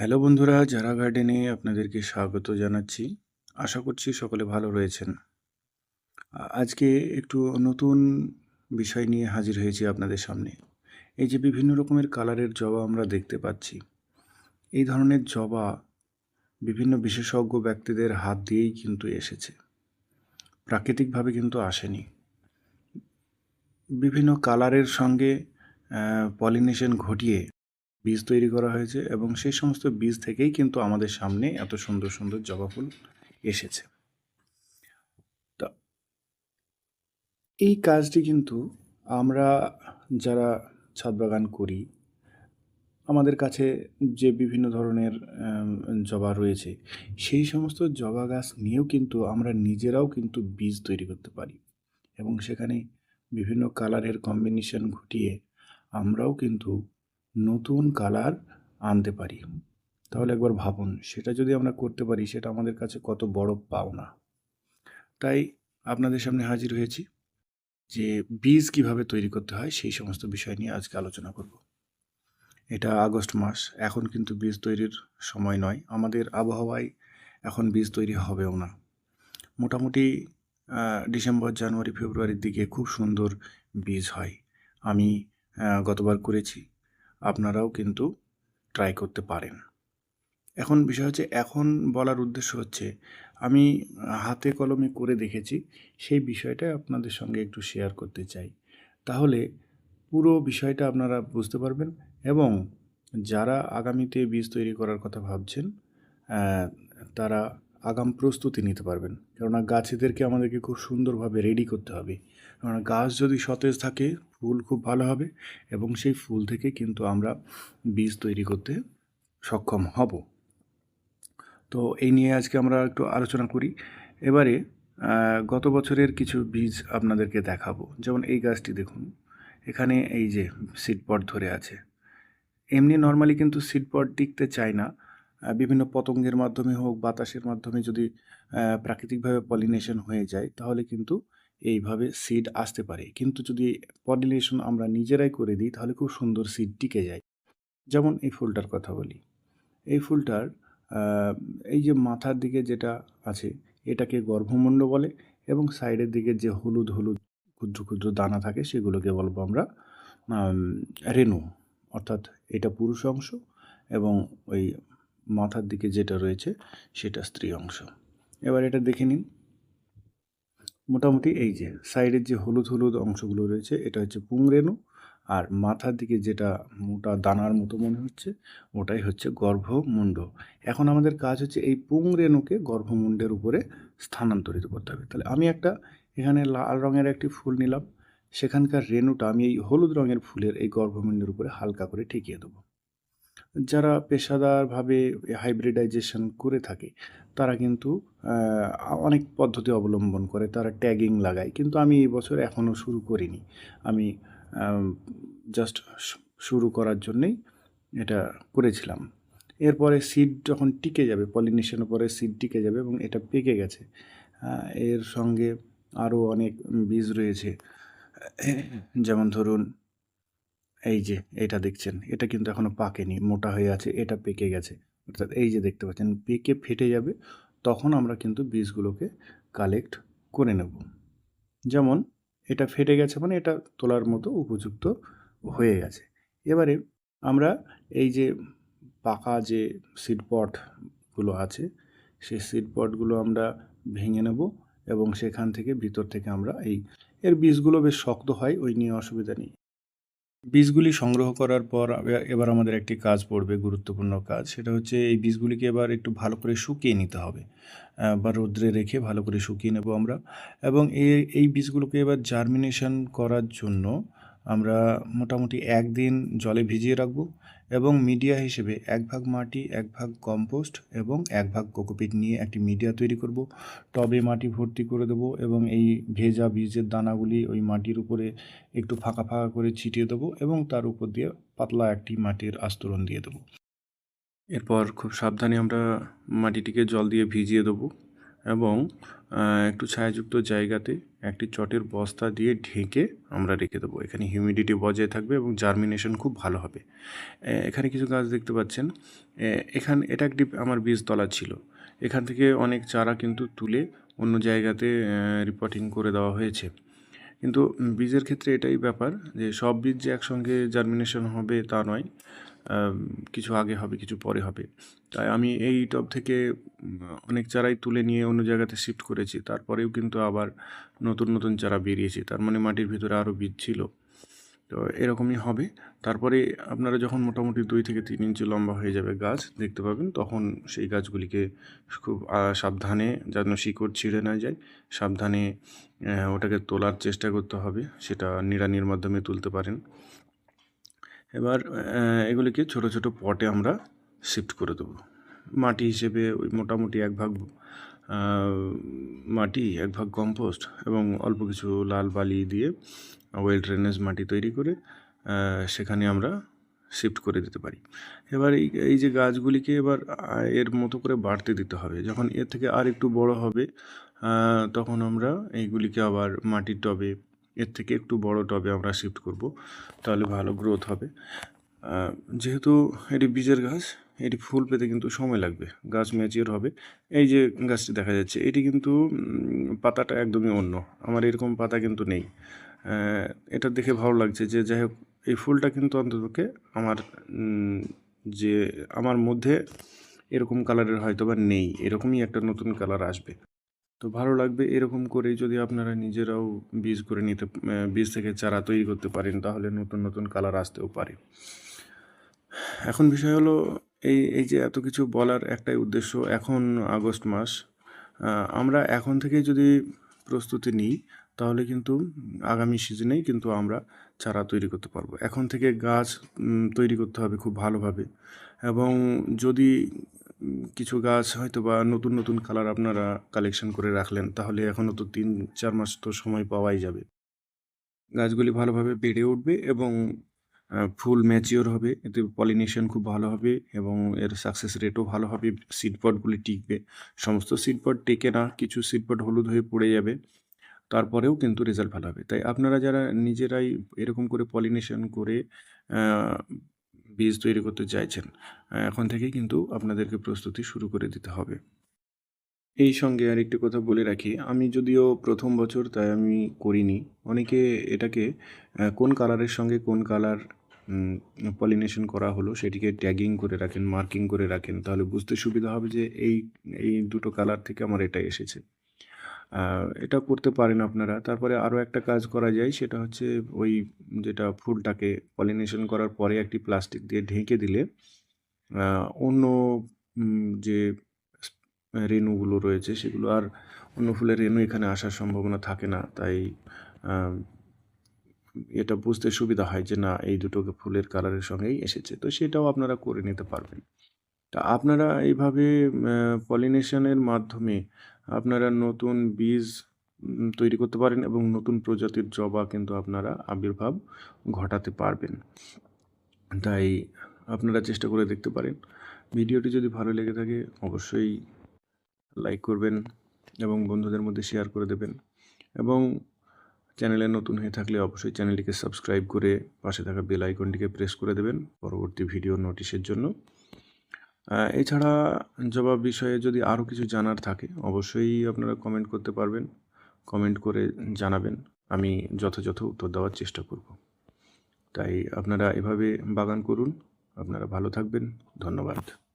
Hello বন্ধুরা যারা গার্ডেনে আপনাদেরকে স্বাগত জানাচ্ছি। আশা করছি সকলে ভালো রয়েছেন। আজকে একটু নতুন বিষয় নিয়ে হাজির হয়েছি আপনাদের সামনে। এই যে বিভিন্ন রকমের কালারের জবা আমরা দেখতে পাচ্ছি। এই ধরনের জবা বিভিন্ন বিশেষজ্ঞ ব্যক্তিদের হাত দিয়েই কিন্তু এসেছে। প্রাকৃতিকভাবে কিন্তু আসেনি। বিভিন্ন কালারের সঙ্গে পলিনেশন ঘটিয়ে বীজ তৈরি করা হয়েছে এবং সেই সমস্ত বীজ থেকেই কিন্তু আমাদের সামনে এত সুন্দর সুন্দর জবা ফুল এসেছে। তা এই কাজটি কিন্তু আমরা যারা ছাদ বাগান করি, আমাদের কাছে যে বিভিন্ন ধরনের জবা রয়েছে, সেই সমস্ত জবা গাছ নিয়েও কিন্তু আমরা নিজেরাও কিন্তু বীজ তৈরি করতে পারি এবং সেখানে বিভিন্ন কালারের কম্বিনেশন ঘটিয়ে আমরাও কিন্তু নতুন কালার আনতে পারি। তাহলে একবার ভাবুন, সেটা যদি আমরা করতে পারি, সেটা আমাদের কাছে কত বড় পাওনা। তাই আপনাদের সামনে হাজির হয়েছি যে বীজ কীভাবে তৈরি করতে হয়, সেই সমস্ত বিষয় নিয়ে আজকে আলোচনা করব। এটা আগস্ট মাস, এখন কিন্তু বীজ তৈরির সময় নয়। আমাদের আবহাওয়ায় এখন বীজ তৈরি হবেও না। মোটামুটি ডিসেম্বর, জানুয়ারি, ফেব্রুয়ারির দিকে খুব সুন্দর বীজ হয়। আমি গতবার করেছি। আপনারাও কিন্তু ট্রাই করতে পারেন। এখন বিষয় হচ্ছে, এখন বলার উদ্দেশ্য হচ্ছে, আমি হাতে কলমে করে দেখেছি, সেই বিষয়টা আপনাদের সঙ্গে একটু শেয়ার করতে চাই। তাহলে পুরো বিষয়টা আপনারা বুঝতে পারবেন এবং যারা আগামীতে বীজ তৈরি করার কথা ভাবছেন তারা আগাম প্রস্তুতি নিতে পারবেন। কেননা গাছেদেরকে আমাদেরকে খুব সুন্দরভাবে রেডি করতে হবে। কেননা গাছ যদি সতেজ থাকে ফুল খুব ভালো হবে এবং সেই ফুল থেকে কিন্তু আমরা বীজ তৈরি করতে সক্ষম হব। তো এই নিয়ে আজকে আমরা একটু আলোচনা করি। এবারে গত বছরের কিছু বীজ আপনাদেরকে দেখাবো। যেমন এই গাছটি দেখুন, এখানে এই যে সিড পট ধরে আছে। এমনি নর্মালি কিন্তু সিড পট টিকতে চায় না। বিভিন্ন পতঙ্গের মাধ্যমে হোক, বাতাসের মাধ্যমে যদি প্রাকৃতিকভাবে পলিনেশন হয়ে যায়, তাহলে কিন্তু এইভাবে সিড আসতে পারে। কিন্তু যদি পলিনেশন আমরা নিজেরাই করে দিই তাহলে খুব সুন্দর সিড টিকে যায়। যেমন এই ফুলটার কথা বলি। এই ফুলটার এই যে মাথার দিকে যেটা আছে এটাকে গর্ভমুণ্ড বলে এবং সাইডের দিকে যে হলুদ হলুদ ক্ষুদ্র ক্ষুদ্র দানা থাকে সেগুলোকে বলব আমরা আম, রেণু। অর্থাৎ এটা পুরুষ অংশ এবং ওই মাথার দিকে যেটা রয়েছে সেটা স্ত্রী অংশ। এবার এটা দেখে নিন। মোটামুটি এই যে সাইডের যে হলুদ হলুদ অংশগুলো রয়েছে, এটা হচ্ছে পুংরেণু। আর মাথার দিকে যেটা মোটা দানার মতো মনে হচ্ছে, ওটাই হচ্ছে গর্ভমুণ্ড। এখন আমাদের কাজ হচ্ছে এই পুংরেণুকে গর্ভমুণ্ডের উপরে স্থানান্তরিত করতে হবে। তাহলে আমি একটা এখানে লাল রঙের একটি ফুল নিলাম, সেখানকার রেণুটা আমি এই হলুদ রঙের ফুলের এই গর্ভমুণ্ডের উপরে হালকা করে ঠেকিয়ে দেবো। যারা পেশাদারভাবে হাইব্রিডাইজেশন করে থাকে, তারা কিন্তু অনেক পদ্ধতি অবলম্বন করে, তারা ট্যাগিং লাগায়। কিন্তু আমি এই বছর এখনও শুরু করিনি। আমি জাস্ট শুরু করার জন্যেই এটা করেছিলাম। এরপরে সিড যখন টিকে যাবে পলিনেশনের পরে সিড টিকে যাবে এবং এটা পেকে গেছে এর সঙ্গে আরও অনেক বীজ রয়েছে। যেমন ধরুন এই যে, এটা দেখছেন। এটা কিন্তু এখনও পাকেনি, মোটা হয়ে আছে, এটা পেকে গেছে। অর্থাৎ এই যে দেখতে পাচ্ছেন, পেকে ফেটে যাবে, তখন আমরা কিন্তু বীজগুলোকে কালেক্ট করে নেব। যেমন এটা ফেটে গেছে মানে এটা তোলার মতো উপযুক্ত হয়ে গেছে। এবারে আমরা এই যে পাকা যে সিড পটগুলো আছে, সেই সিড পটগুলো আমরা ভেঙে নেব এবং সেখান থেকে ভিতর থেকে আমরা এই, এর বীজগুলো বেশ শক্ত হয়, ওই নিয়ে অসুবিধা নেই। বীজগুলি সংগ্রহ করার পর এবার আমাদের একটি কাজ পড়বে, গুরুত্বপূর্ণ কাজ। সেটা হচ্ছে এই বীজগুলিকে এবার একটু ভালো করে শুকিয়ে নিতে হবে বা রোদ্রে রেখে ভালো করে শুকিয়ে নেব আমরা। এবং এই বীজগুলোকে এবার জার্মিনেশন করার জন্য আমরা মোটামুটি একদিন জলে ভিজিয়ে রাখব এবং মিডিয়া হিসেবে এক ভাগ মাটি, এক ভাগ কম্পোস্ট এবং এক ভাগ কোকোপিট নিয়ে একটি মিডিয়া তৈরি করব। টবে মাটি ভর্তি করে দেবো এবং এই ভেজা বীজের দানাগুলি ওই মাটির উপরে একটু ফাঁকা ফাঁকা করে ছিটিয়ে দেবো এবং তার উপর দিয়ে পাতলা একটি মাটির আস্তরণ দিয়ে দেবো। এরপর খুব সাবধানে আমরা মাটিটিকে জল দিয়ে ভিজিয়ে দেবো। এবং একটু ছায়াযুক্ত জায়গাতে একটি চটের বস্তা দিয়ে ঢেকে আমরা রেখে দেবো। এখানে হিউমিডিটি বজায় থাকবে এবং জার্মিনেশন খুব ভালো হবে। এখানে কিছু গাছ দেখতে পাচ্ছেন। এখান, এটা একটি আমার বীজতলা ছিল। এখান থেকে অনেক চারা কিন্তু তুলে অন্য জায়গাতে রিপোর্টিং করে দেওয়া হয়েছে। কিন্তু বীজের ক্ষেত্রে এটাই ব্যাপার যে, সব বীজ যে একসঙ্গে জার্মিনেশন হবে তা নয়। কিছু আগে হবে, কিছু পরে হবে। তাই আমি এই টব থেকে অনেক চারাই তুলে নিয়ে অন্য জায়গাতে শিফট করেছি। তারপরেও কিন্তু আবার নতুন নতুন চারা বেরিয়েছে। তার মানে মাটির ভিতরে আরও বীজ ছিল। তো এরকমই হবে। তারপরে আপনারা যখন মোটামুটি দুই থেকে তিন ইঞ্চি লম্বা হয়ে যাবে গাছ দেখতে পাবেন, তখন সেই গাছগুলিকে খুব সাবধানে যেন শিকড় ছিঁড়ে না যায়, সাবধানে ওটাকে তোলার চেষ্টা করতে হবে। সেটা নিড়ানির মাধ্যমে তুলতে পারেন। এবার এগুলিকে ছোট ছোট পটে আমরা শিফট করে দেবো। মাটি হিসেবে ওই মোটামুটি এক ভাগ মাটি, এক ভাগ কম্পোস্ট এবং অল্প কিছু লাল বালি দিয়ে ওয়েল ড্রেনেজ মাটি তৈরি করে সেখানে আমরা শিফট করে দিতে পারি। এবার এই এই যে গাছগুলিকে এবার এর মতো করে বাড়তে দিতে হবে। যখন এর থেকে আর একটু বড় হবে তখন আমরা এইগুলিকে আবার মাটির টবে এর থেকে একটু বড় টবে আমরা শিফট করব, তাহলে ভালো গ্রোথ হবে। যেহেতু এটি বীজের গাছ, এটি ফুল পেতে কিন্তু সময় লাগবে, গাছ ম্যাচিওর হবে। এই যে গাছটি দেখা যাচ্ছে, এটি কিন্তু পাতাটা একদমই অন্য, আমার এরকম পাতা কিন্তু নেই। এটা দেখে ভালো লাগছে যে যাই হোক, এই ফুলটা কিন্তু অন্ততকে আমার যে, আমার মধ্যে এরকম কালারের হয়তো বা নেই, এরকমই একটা নতুন কালার আসবে। তো ভালো লাগবে এরকম করেই যদি আপনারা নিজেরাও বীজ করে নিতে বীজ থেকে চারা তৈরি করতে পারেন, তাহলে নতুন নতুন কালার আসতেও পারে। এখন বিষয় হলো, এই এই যে এত কিছু বলার একটাই উদ্দেশ্য, এখন আগস্ট মাস আমরা এখন থেকে যদি প্রস্তুতি নিই, তাহলে কিন্তু আগামী সিজনেই কিন্তু আমরা চারা তৈরি করতে পারব। এখন থেকে গাছ তৈরি করতে হবে খুব ভালোভাবে। এবং যদি কিছু গাছ হয়তো বা নতুন নতুন কালার আপনারা কালেকশন করে রাখলেন, তাহলে এখনও তো তিন, চার মাস তো সময় পাওয়াই যাবে। গাছগুলি ভালোভাবে বেড়ে উঠবে এবং ফুল ম্যাচিওর হবে, এতে পলিনেশন খুব ভালো হবে এবং এর সাকসেস রেটও ভালো হবে সিডপটগুলি টিকবে। সমস্ত সিডপট টেকে না, কিছু সিডপট হলুদ হয়ে পড়ে যাবে, তারপরেও কিন্তু রেজাল্ট ভালো হবে। তাই আপনারা যারা নিজেরাই এরকম করে পলিনেশন করে বীজ তৈরি করতে চাইছেন। এখন থেকেই কিন্তু আপনাদেরকে প্রস্তুতি শুরু করে দিতে হবে। এই সঙ্গে আরেকটি কথা বলে রাখি, আমি যদিও প্রথম বছর তাই আমি করিনি। অনেকে এটাকে কোন কালারের সঙ্গে কোন কালার পলিনেশন করা হলো সেটিকে ট্যাগিং করে রাখেন মার্কিং করে রাখেন, তাহলে বুঝতে সুবিধা হবে যে এই এই দুটো কালার থেকে আমার এটা এসেছে। এটা করতে পারেন আপনারা। তারপরে আরও একটা কাজ করা যায়, সেটা হচ্ছে ওই যেটা ফুলটাকে পলিনেশন করার পরে একটি প্লাস্টিক দিয়ে ঢেকে দিলে অন্য যে রেণুগুলো রয়েছে, সেগুলো আর অন্য ফুলের রেণু এখানে আসার সম্ভাবনা থাকে না। তাই এটা বুঝতে সুবিধা হয় যে না, এই দুটো ফুলের কালারের সঙ্গেই এসেছে। তো সেটাও আপনারা করে নিতে পারবেন। তা আপনারা এইভাবে পলিনেশনের মাধ্যমে আপনারা নতুন বীজ তৈরি করতে পারেন এবং নতুন প্রজাতির জবা কিন্তু আপনারা আবির্ভাব ঘটাতে পারবেন। তাই আপনারা চেষ্টা করে দেখতে পারেন। ভিডিওটি যদি ভালো লেগে থাকে, অবশ্যই লাইক করবেন এবং বন্ধুদের মধ্যে শেয়ার করে দেবেন। এবং চ্যানেলে নতুন হয়ে থাকলে অবশ্যই চ্যানেলটিকে সাবস্ক্রাইব করে পাশে থাকা বেল আইকনটিকে প্রেস করে দেবেন। পরবর্তী ভিডিও নোটিশের জন্য এছাড়া জবাব বিষয়ে যদি আরও কিছু জানার থাকে, অবশ্যই আপনারা কমেন্ট করতে পারবেন। কমেন্ট করে জানাবেন। আমি যথাযথ উত্তর দেওয়ার চেষ্টা করব। তাই আপনারা এভাবে বাগান করুন। আপনারা ভালো থাকবেন। ধন্যবাদ।